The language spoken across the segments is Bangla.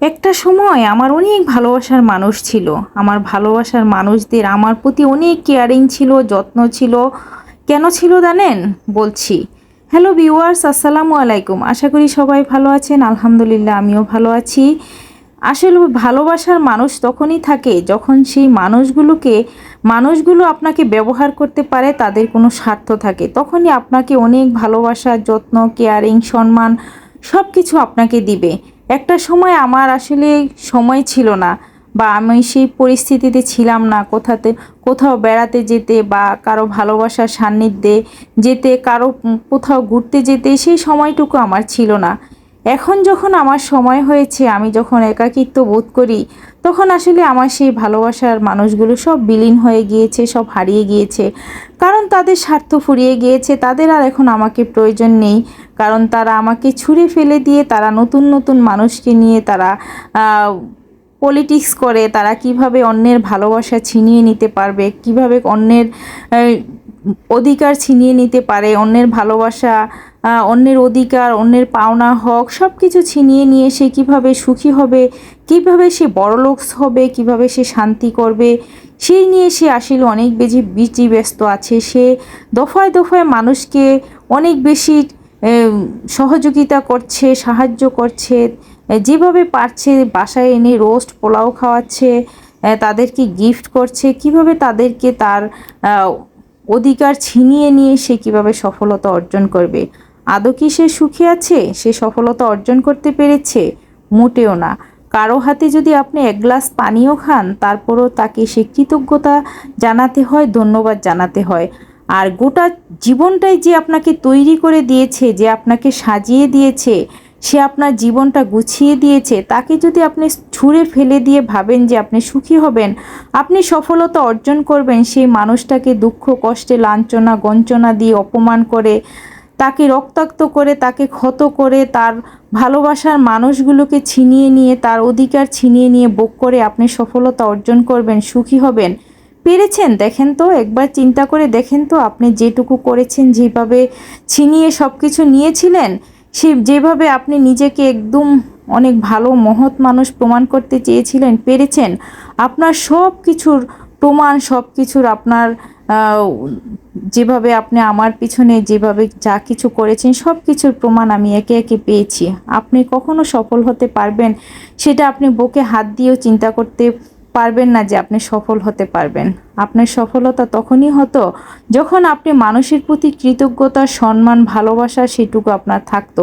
একটা সময় আমার অনেক ভালোবাসার মানুষ ছিল। আমার ভালোবাসার মানুষদের আমার প্রতি অনেক কেয়ারিং ছিল, যত্ন ছিল। কেন ছিল জানেন? বলছি। হ্যালো ভিউয়ার্স আসসালামু আলাইকুম। আশা করি সবাই ভালো আছেন। আলহামদুলিল্লাহ, আমিও ভালো আছি। আসলে ভালোবাসার মানুষ তখনই থাকে যখন সেই মানুষগুলোকে, মানুষগুলো আপনাকে ব্যবহার করতে পারে, তাদের কোনো স্বার্থ থাকে। তখনই আপনাকে অনেক ভালোবাসা, যত্ন কেয়ারিং সম্মান সব কিছু আপনাকে দিবে। একটা সময় আমার আসলে সময় ছিল না বা আমি সেই পরিস্থিতিতে ছিলাম না কোথাতে, কোথাও বেড়াতে যেতে বা কারও ভালোবাসার সান্নিধ্যে যেতে, কারও কোথাও ঘুরতে যেতে সেই সময়টুকু আমার ছিল না। এখন যখন আমার সময় হয়েছে, আমি যখন একাকিত্ব বোধ করি, তখন আসলে আমার সেই ভালোবাসার মানুষগুলো সব বিলীন হয়ে গিয়েছে, সব হারিয়ে গিয়েছে। কারণ তাদের স্বার্থ ফুরিয়ে গিয়েছে, তাদের আর এখন আমাকে প্রয়োজন নেই। কারণ তারা আমাকে ছুঁড়ে ফেলে দিয়ে তারা নতুন নতুন মানুষকে নিয়ে তারা পলিটিক্স করে, তারা কীভাবে অন্যের ভালোবাসা ছিনিয়ে নিতে পারবে, কীভাবে অন্যের অধিকার ছিনিয়ে নিতে পারে, অন্যের ভালোবাসা অন্যের অধিকার, অন্যের পাওনা, হক সব কিছু ছিনিয়ে নিয়ে সে কীভাবে সুখী হবে, কীভাবে সে বড়লোক হবে, কীভাবে সে শান্তি করবে, সেই নিয়ে সে আসলে অনেক বেশি বিজি ব্যস্ত আছে। সে দফায় দফায় মানুষকে অনেক বেশি সহযোগিতা করছে, সাহায্য করছে যেভাবে পারছে, বাসায় এনে রোস্ট, পোলাও খাওয়াচ্ছে তাদেরকে গিফট করছে, কীভাবে তাদেরকে তার অধিকার ছিনিয়ে নিয়ে সে কীভাবে সফলতা অর্জন করবে? আদৌ কি সে সুখী আছে? সে সফলতা অর্জন করতে পেরেছে? মোটেও না। কারও হাতে যদি আপনি এক গ্লাস পানিও খান, তারপরও তাকে সে কৃতজ্ঞতা জানাতে হয়, ধন্যবাদ জানাতে হয়। আর গোটা জীবনটাই যে আপনাকে তৈরি করে দিয়েছে, যে আপনাকে সাজিয়ে দিয়েছে, সে আপনার জীবনটা গুছিয়ে দিয়েছে, তাকে যদি আপনি ছুঁড়ে ফেলে দিয়ে ভাবেন যে আপনি সুখী হবেন, আপনি সফলতা অর্জন করবেন, সেই মানুষটাকে দুঃখ, কষ্টে লাঞ্ছনা, গঞ্চনা দিয়ে অপমান করে, তাকে রক্তাক্ত করে, তাকে ক্ষত করে, তার ভালোবাসার মানুষগুলোকে ছিনিয়ে নিয়ে, তার অধিকার ছিনিয়ে নিয়ে, বোক করে আপনি সফলতা অর্জন করবেন, সুখী হবেন পেরেছেন? দেখেন তো, একবার চিন্তা করে দেখেন তো, আপনি যেটুকু করেছেন, যেভাবে ছিনিয়ে সব কিছু নিয়েছিলেন, সে যেভাবে আপনি নিজেকে একদম অনেক ভালো মহৎ মানুষ প্রমাণ করতে চেয়েছিলেন, পেরেছেন। আপনার সব কিছুর প্রমাণ সব কিছুর আপনার যেভাবে আপনি আমার পিছনে যেভাবে যা কিছু করেছেন সব কিছুর প্রমাণ আমি একে একে পেয়েছি। আপনি কখনো সফল হতে পারবেন, সেটা আপনি বুকে হাত দিয়েও চিন্তা করতে পারবেন না যে আপনি সফল হতে পারবেন। আপনার সফলতা তখনই হতো যখন আপনি মানুষের প্রতি কৃতজ্ঞতা, সম্মান, ভালোবাসা সেটুকু আপনার থাকতো।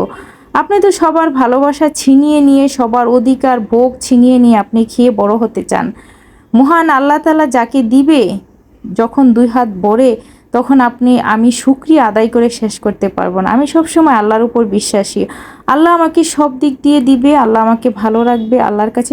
আপনি তো সবার ভালোবাসা ছিনিয়ে নিয়ে, সবার অধিকার, ভোগ ছিনিয়ে নিয়ে আপনি খেয়ে বড় হতে চান। মহান আল্লাহ তালা যাকে দিবে যখন দুই হাত বড়ে, তখন আপনি, আমি সুক্রিয়া আদায় করে শেষ করতে পারব না। আমি সবসময় আল্লাহর উপর বিশ্বাসী। আল্লাহ আমাকে সব দিক দিয়ে দিবে, আল্লাহ আমাকে ভালো রাখবে, আল্লাহর কাছে